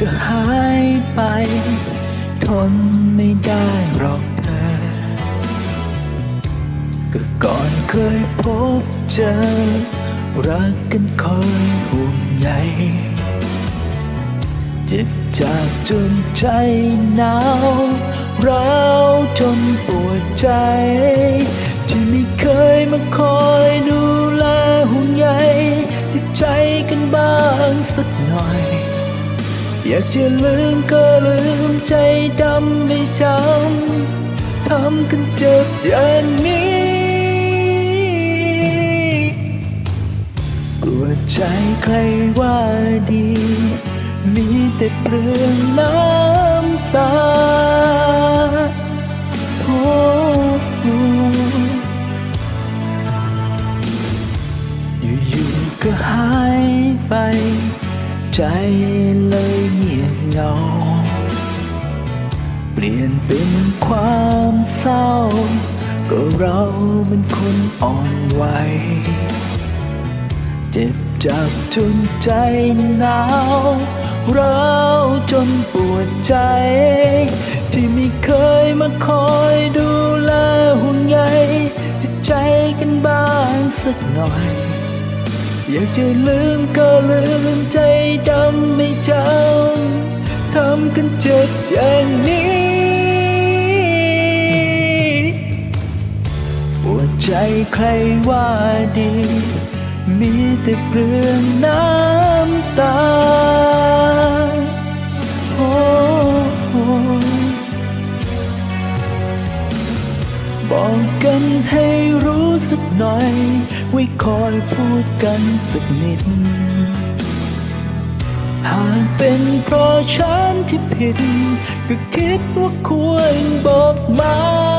ก็หายไป ทนไม่ได้หรอกเธอ ก็ก่อนเคยพบเจอ รักกันคอยห่วงใยจ็บจากจนใจหนาวร้าวจนปวดใจ ที่ไม่เคยมาคอยดูแลห่วงใยจิตใจกันบ้างสักหน่อย อยากจะลืมก็ลืมใจดำไม่จำทำกันเจ็บอย่างนี้ กลัวใจใครว่าดี มีแต่เปลืองน้ำตาโอ้อยู่ๆก็หายไป ใจเลย ลี่ยนเป็นความเศร้า ก็เราเป็นคนอ่อนไหวเจ็บจับจนใจหนาวเราจนปวดใจ ที่ไม่เคยมาคอยดูแลห่วงใยจิตใจกันบ้างสักหน่อย อยากจะลืมก็ลืมใจดำไม่จำ ทำกันเจ็บอย่างนี้ปวดใจใครว่าดี มีแต่เปลืองน้ำตาโอ้บอกกันให้รู้สักหน่อย ไว้คอยพูดกันสักนิด หากเป็นเพราะฉันที่ผิด ก็คิดว่าควรบอกมา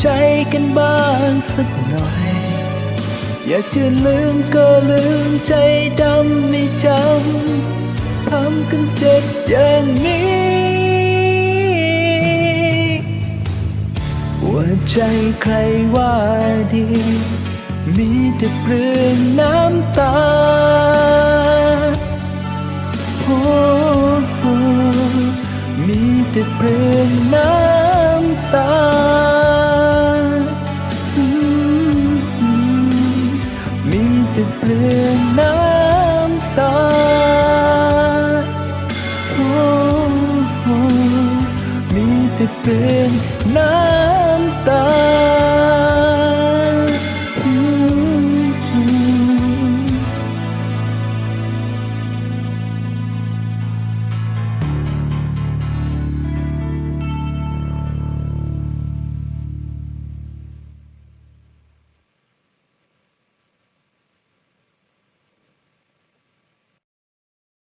ใจกันบ้างสักหน่อย อยากจะลืมก็ลืมใจดำไม่จำทำกันเจ็บอย่างนี้หัวใจใครว่าดี มีแต่เปลืองน้ำตา